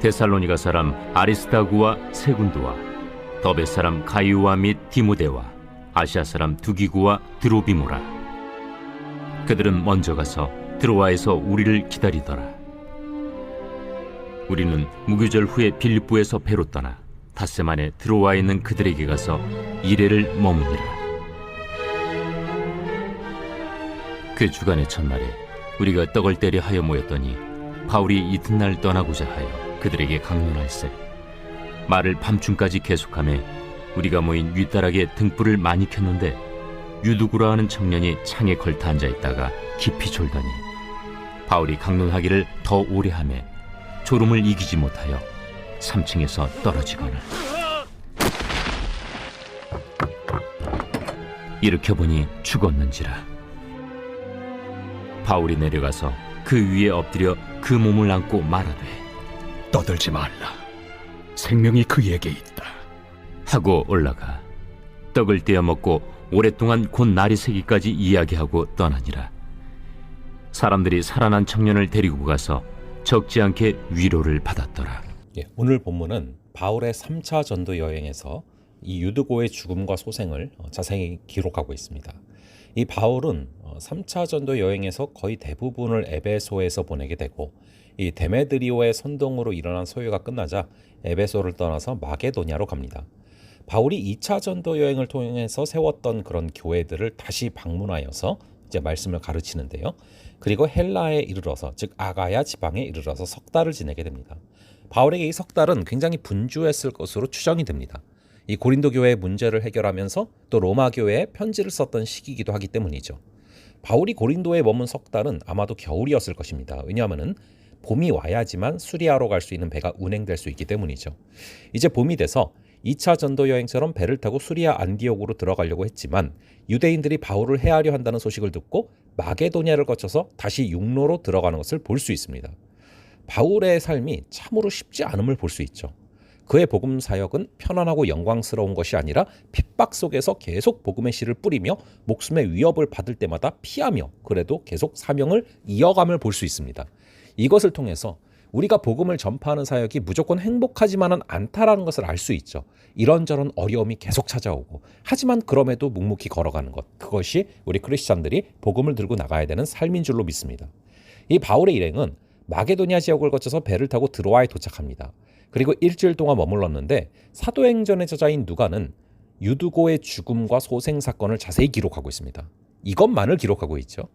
데살로니가 사람 아리스타구와 세군도와 더베 사람 가이우와 및 디모데와 아시아 사람 두기구와 드로비모라. 그들은 먼저 가서 드로아에서 우리를 기다리더라. 우리는 무교절 후에 빌립보에서 배로 떠나 닷새 만에 드로아에 있는 그들에게 가서 이래를 머무니라. 그 주간의 첫날에 우리가 떡을 때려 하여 모였더니 바울이 이튿날 떠나고자 하여 그들에게 강론할세 말을 밤중까지 계속하며 우리가 모인 윗다락에 등불을 많이 켰는데 유두구라 하는 청년이 창에 걸터 앉아 있다가 깊이 졸더니 바울이 강론하기를 더 오래 하며 졸음을 이기지 못하여 3층에서 떨어지거늘. 일으켜 보니 죽었는지라. 바울이 내려가서 그 위에 엎드려 그 몸을 안고 말하되 떠들지 말라. 생명이 그에게 있다. 하고 올라가 떡을 떼어 먹고 오랫동안 곧 날이 새기까지 이야기하고 떠나니라 사람들이 살아난 청년을 데리고 가서 적지 않게 위로를 받았더라 예, 오늘 본문은 바울의 3차 전도 여행에서 이 유드고의 죽음과 소생을 어, 자세히 기록하고 있습니다. 이 바울은 어, 3차 전도 여행에서 거의 대부분을 에베소에서 보내게 되고 이 데메드리오의 선동으로 일어난 소요가 끝나자 에베소를 떠나서 마게도냐로 갑니다. 바울이 2차 전도 여행을 통해서 세웠던 그런 교회들을 다시 방문하여서 이제 말씀을 가르치는데요. 그리고 헬라에 이르러서 즉 아가야 지방에 이르러서 석 달을 지내게 됩니다. 바울에게 이 석 달은 굉장히 분주했을 것으로 추정이 됩니다. 이 고린도 교회의 문제를 해결하면서 또 로마 교회에 편지를 썼던 시기이기도 하기 때문이죠. 바울이 고린도에 머문 석 달은 아마도 겨울이었을 것입니다. 왜냐하면은 봄이 와야지만 수리아로 갈수 있는 배가 운행될 수 있기 때문이죠. 이제 봄이 돼서 2차 전도 여행처럼 배를 타고 수리아 안디옥으로 들어가려고 했지만 유대인들이 바울을 해하려 한다는 소식을 듣고 마게도냐를 거쳐서 다시 육로로 들어가는 것을 볼 수 있습니다. 바울의 삶이 참으로 쉽지 않음을 볼 수 있죠. 그의 복음 사역은 편안하고 영광스러운 것이 아니라 핍박 속에서 계속 복음의 씨를 뿌리며 목숨의 위협을 받을 때마다 피하며 그래도 계속 사명을 이어감을 볼 수 있습니다. 이것을 통해서 우리가 복음을 전파하는 사역이 무조건 행복하지만은 않다라는 것을 알 수 있죠. 이런저런 어려움이 계속 찾아오고 하지만 그럼에도 묵묵히 걸어가는 것 그것이 우리 크리스찬들이 복음을 들고 나가야 되는 삶인 줄로 믿습니다. 이 바울의 일행은 마게도니아 지역을 거쳐서 배를 타고 드로아에 도착합니다. 그리고 일주일 동안 머물렀는데 사도행전의 저자인 누가는 유두고의 죽음과 소생 사건을 자세히 기록하고 있습니다. 이것만을 기록하고 있죠.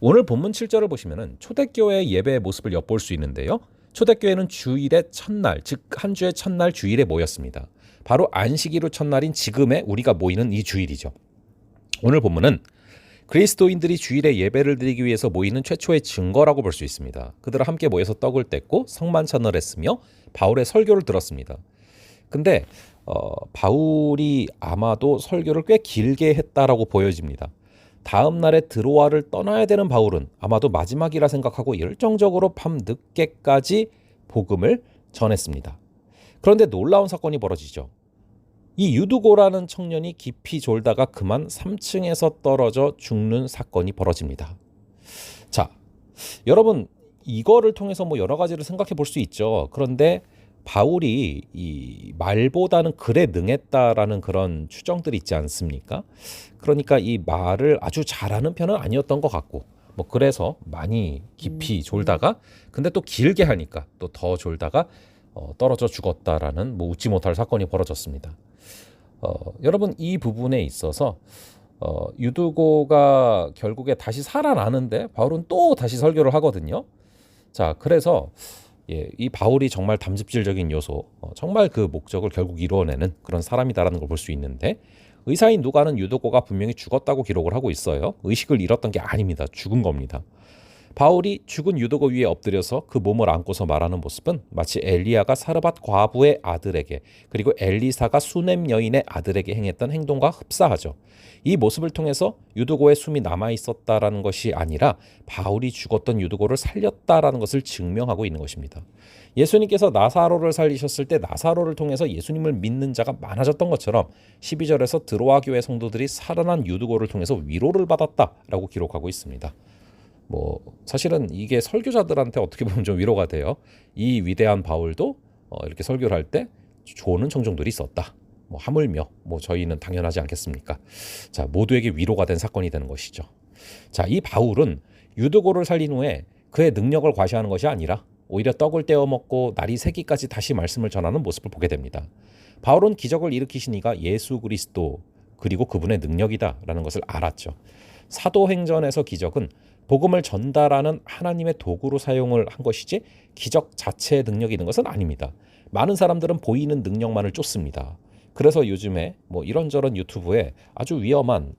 오늘 본문 7절을 보시면은 초대교회의 예배의 모습을 엿볼 수 있는데요. 초대교회는 주일의 첫날, 즉 한 주의 첫날 주일에 모였습니다. 바로 안식일후 첫날인 지금에 우리가 모이는 이 주일이죠. 오늘 본문은 그리스도인들이 주일에 예배를 드리기 위해서 모이는 최초의 증거라고 볼 수 있습니다. 그들은 함께 모여서 떡을 뗐고 성만찬을 했으며 바울의 설교를 들었습니다. 근데 어, 바울이 아마도 설교를 꽤 길게 했다라고 보여집니다. 다음 날에 드로아를 떠나야 되는 바울은 아마도 마지막이라 생각하고 열정적으로 밤 늦게까지 복음을 전했습니다. 그런데 놀라운 사건이 벌어지죠. 이 유두고라는 청년이 깊이 졸다가 그만 3층에서 떨어져 죽는 사건이 벌어집니다. 자, 여러분 이거를 통해서 뭐 여러 가지를 생각해 볼 수 있죠. 그런데 바울이 이 말보다는 글에 능했다라는 그런 추정들이 있지 않습니까? 그러니까 이 말을 아주 잘하는 편은 아니었던 것 같고 뭐 그래서 많이 깊이 졸다가 근데 또 길게 하니까 또 더 졸다가 어, 떨어져 죽었다라는 뭐 웃지 못할 사건이 벌어졌습니다. 어, 여러분 이 부분에 있어서 어, 유두고가 결국에 다시 살아나는데 바울은 또 다시 설교를 하거든요. 자, 그래서 예, 이 바울이 정말 담즙질적인 요소, 어, 정말 그 목적을 결국 이루어내는 그런 사람이다라는 걸 볼 수 있는데 의사인 누가는 유도고가 분명히 죽었다고 기록을 하고 있어요. 의식을 잃었던 게 아닙니다. 죽은 겁니다. 바울이 죽은 유도거 위에 엎드려서 그 몸을 안고서 말하는 모습은 마치 엘리야가 사르밧 과부의 아들에게 그리고 엘리사가 수넴 여인의 아들에게 행했던 행동과 흡사하죠. 이 모습을 통해서 유두고의 숨이 남아 있었다라는 것이 아니라 바울이 죽었던 유두고를 살렸다라는 것을 증명하고 있는 것입니다. 예수님께서 나사로를 살리셨을 때 나사로를 통해서 예수님을 믿는 자가 많아졌던 것처럼 12절에서 드로아 교회 성도들이 살아난 유두고를 통해서 위로를 받았다라고 기록하고 있습니다. 뭐 사실은 이게 설교자들한테 어떻게 보면 좀 위로가 돼요. 이 위대한 바울도 어, 이렇게 설교를 할 때 좋은 청중들이 있었다. 뭐 하물며 뭐 저희는 당연하지 않겠습니까? 자 모두에게 위로가 된 사건이 되는 것이죠. 자이 바울은 유드고를 살린 후에 그의 능력을 과시하는 것이 아니라 오히려 떡을 떼어 먹고 날이 새기까지 다시 말씀을 전하는 모습을 보게 됩니다. 바울은 기적을 일으키신 이가 예수 그리스도 그리고 그분의 능력이다라는 것을 알았죠. 사도행전에서 기적은 복음을 전달하는 하나님의 도구로 사용을 한 것이지 기적 자체의 능력이 있는 것은 아닙니다. 많은 사람들은 보이는 능력만을 쫓습니다. 그래서 요즘에 뭐 이런저런 유튜브에 아주 위험한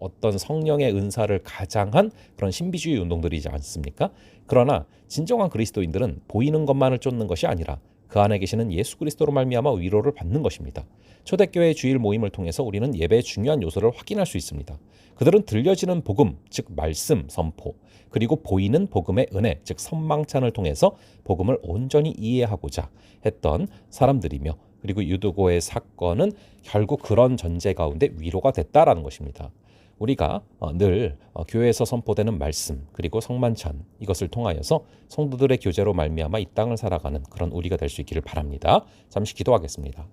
어떤 성령의 은사를 가장한 그런 신비주의 운동들이지 않습니까? 그러나 진정한 그리스도인들은 보이는 것만을 쫓는 것이 아니라 그 안에 계시는 예수 그리스도로 말미암아 위로를 받는 것입니다. 초대교회 주일 모임을 통해서 우리는 예배의 중요한 요소를 확인할 수 있습니다. 그들은 들려지는 복음, 즉 말씀 선포, 그리고 보이는 복음의 은혜, 즉 선망찬을 통해서 복음을 온전히 이해하고자 했던 사람들이며 그리고 유두고의 사건은 결국 그런 전제 가운데 위로가 됐다라는 것입니다. 우리가 어, 늘 어, 교회에서 선포되는 말씀 그리고 성만찬 이것을 통하여서 성도들의 교제로 말미암아 이 땅을 살아가는 그런 우리가 될 수 있기를 바랍니다. 잠시 기도하겠습니다.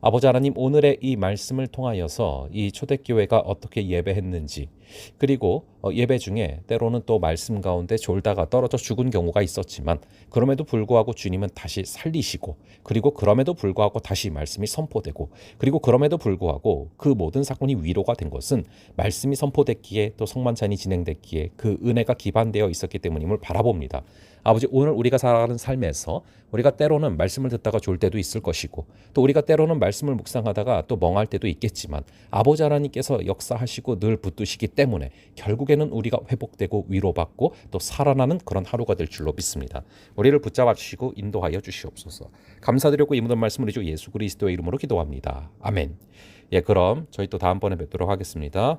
아버지 하나님 오늘의 이 말씀을 통하여서 이 초대교회가 어떻게 예배했는지 그리고 어, 예배 중에 때로는 또 말씀 가운데 졸다가 떨어져 죽은 경우가 있었지만 그럼에도 불구하고 주님은 다시 살리시고 그리고 그럼에도 불구하고 다시 말씀이 선포되고 그리고 그럼에도 불구하고 그 모든 사건이 위로가 된 것은 말씀이 선포됐기에 또 성만찬이 진행됐기에 그 은혜가 기반되어 있었기 때문임을 바라봅니다. 아버지 오늘 우리가 살아가는 삶에서 우리가 때로는 말씀을 듣다가 졸 때도 있을 것이고 또 우리가 때로는 말씀을 묵상하다가 또 멍할 때도 있겠지만 아버지 하나님께서 역사하시고 늘 붙드시기 때문에 결국에는 우리가 회복되고 위로받고 또 살아나는 그런 하루가 될 줄로 믿습니다. 우리를 붙잡아 주시고 인도하여 주시옵소서. 감사드리고 이 모든 말씀을 주 예수 그리스도의 이름으로 기도합니다. 아멘. 예, 그럼 저희 또 다음번에 뵙도록 하겠습니다.